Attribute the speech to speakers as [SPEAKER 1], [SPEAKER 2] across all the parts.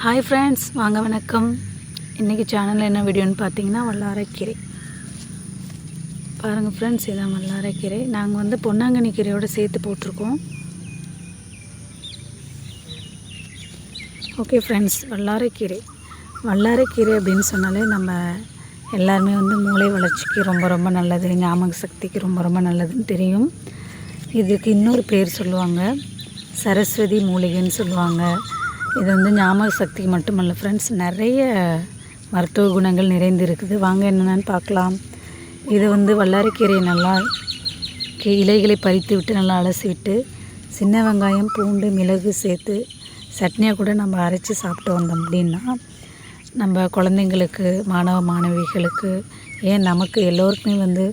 [SPEAKER 1] Hi friends வாங்க வணக்கம். இன்றைக்கி சேனலில் என்ன வீடியோன்னு பார்த்தீங்கன்னா வல்லாரைக்கீரை. பாருங்கள் ஃப்ரெண்ட்ஸ் இதான் வல்லாரைக்கீரை. நாங்கள் வந்து பொன்னாங்கண்ணி கீரையோடு சேர்த்து போட்டிருக்கோம். Okay friends வல்லாரைக்கீரை. வல்லாரைக்கீரை அப்படின்னு சொன்னாலே நம்ம எல்லாருமே வந்து மூளை வளர்ச்சிக்கு ரொம்ப ரொம்ப நல்லது ஞாபக சக்திக்கு ரொம்ப ரொம்ப நல்லதுன்னு தெரியும். இதுக்கு இன்னொரு பேர் சொல்லுவாங்க. சரஸ்வதி மூலிகைன்னு சொல்லுவாங்க. இது வந்து ஞாபக சக்திக்கு மட்டுமல்ல ஃப்ரெண்ட்ஸ் நிறைய மருத்துவ குணங்கள் நிறைந்து இருக்குது வாங்க என்னென்னு பார்க்கலாம். இது வந்து வல்லாரைக்கீரையை நல்லா இலைகளை பறித்து விட்டு நல்லா அலசி விட்டு சின்ன வெங்காயம் பூண்டு மிளகு சேர்த்து சட்னியாக கூட நம்ம அரைச்சி சாப்பிட்டு வந்தோம் அப்படின்னா நம்ம குழந்தைங்களுக்கு மாணவ மாணவிகளுக்கு ஏன் நமக்கு எல்லோருக்குமே வந்து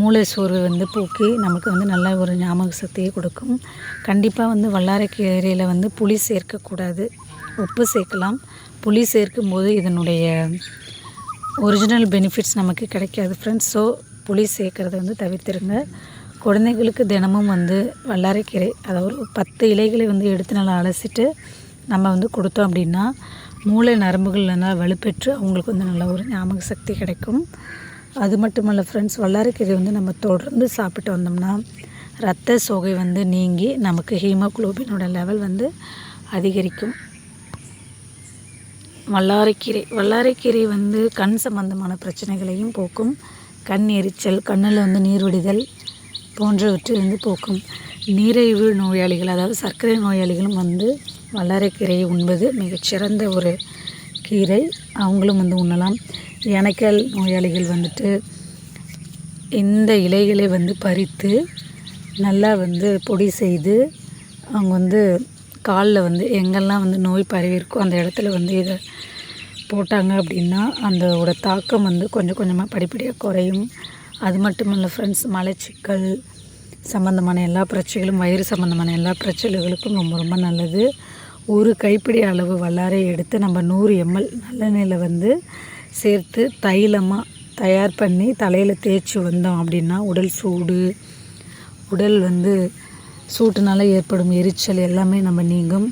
[SPEAKER 1] மூளை சோர்வு வந்து போக்கி நமக்கு வந்து நல்ல ஒரு ஞாபக சக்தியை கொடுக்கும். கண்டிப்பாக வந்து வல்லாரைக்கீரையில் வந்து புளி சேர்க்கக்கூடாது. உப்பு சேர்க்கலாம். புளி சேர்க்கும் போது இதனுடைய ஒரிஜினல் பெனிஃபிட்ஸ் நமக்கு கிடைக்காது ஃப்ரெண்ட்ஸ் ஸோ புளி சேர்க்கறத வந்து தவிர்த்துருங்க. குழந்தைங்களுக்கு தினமும் வந்து வல்லாரைக்கீரை அதாவது ஒரு பத்து இலைகளை வந்து எடுத்து நல்லா அலசிட்டு நம்ம வந்து கொடுத்தோம் அப்படின்னா மூளை நரம்புகள் நல்லா வலுப்பெற்று அவங்களுக்கு வந்து நல்ல ஒரு ஞாபக சக்தி கிடைக்கும். அது மட்டுமல்ல ஃப்ரெண்ட்ஸ் வல்லாரைக்கீரை வந்து நம்ம தொடர்ந்து சாப்பிட்டு வந்தோம்னா ரத்த சோகை வந்து நீங்கி நமக்கு ஹீமோக்ளோபினோட லெவல் வந்து அதிகரிக்கும். வல்லாரைக்கீரை வல்லாரைக்கீரை வந்து கண் சம்பந்தமான பிரச்சனைகளையும் போக்கும். கண் எரிச்சல் கண்ணில் வந்து நீர் வடிதல் போன்றவற்றை வந்து போக்கும். நீரிழிவு நோயாளிகள் அதாவது சர்க்கரை நோயாளிகளும் வந்து வல்லாரைக்கீரையை உண்பது மிகச்சிறந்த ஒரு கீரை. அவங்களும் வந்து உண்ணலாம். எனக்கல் நோயாளிகள் வந்துட்டு இந்த இலைகளை வந்து பறித்து நல்லா வந்து பொடி செய்து அவங்க வந்து காலில் வந்து எங்கெல்லாம் வந்து நோய் பரவி இருக்கோ அந்த இடத்துல வந்து இதை போட்டாங்க அப்படின்னா அந்தோட தாக்கம் வந்து கொஞ்சம் கொஞ்சமாக படிப்படியாக குறையும். அது மட்டும் இல்லை ஃப்ரெண்ட்ஸ் மலச்சிக்கல் சம்மந்தமான எல்லா பிரச்சனைகளும் வயிறு சம்மந்தமான எல்லா பிரச்சனைகளுக்கும் ரொம்ப ரொம்ப நல்லது. ஒரு கைப்பிடி அளவு வல்லாரை எடுத்து நம்ம நூறு எம்எல் நல்லெண்ணெயில் வந்து சேர்த்து தைலமாக தயார் பண்ணி தலையில் தேய்ச்சி வந்தோம் அப்படின்னா உடல் சூடு உடல் வந்து சூட்டுனால ஏற்படும் எரிச்சல் எல்லாமே நம்ம நீங்கும்.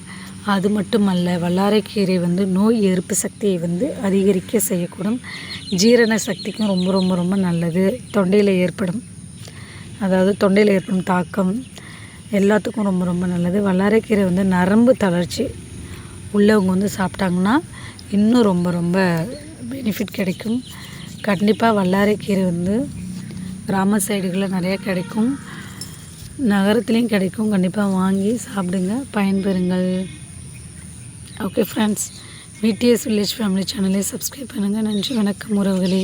[SPEAKER 1] அது மட்டுமல்ல வல்லாரைக்கீரை வந்து நோய் எதிர்ப்பு சக்தியை வந்து அதிகரிக்க செய்யக்கூடும். ஜீரண சக்திக்கும் ரொம்ப ரொம்ப ரொம்ப நல்லது. தொண்டையில் ஏற்படும் அதாவது தொண்டையில் ஏற்படும் தாக்கம் எல்லாத்துக்கும் ரொம்ப ரொம்ப நல்லது. வல்லாரைக்கீரை வந்து நரம்பு தளர்ச்சி உள்ளவங்க வந்து சாப்பிட்டாங்கன்னா இன்னும் ரொம்ப ரொம்ப பெனிஃபிட் கிடைக்கும். கண்டிப்பாக வல்லாரைக்கீரை வந்து கிராம சைடுகளில் நிறையா கிடைக்கும். நகரத்துலேயும் கிடைக்கும். கண்டிப்பாக வாங்கி சாப்பிடுங்க. பயன்பெறுங்கள். Okay friends VTS village family சேனலை சப்ஸ்கிரைப் பண்ணுங்கள் நன்றி வணக்கம் உறவுகளே.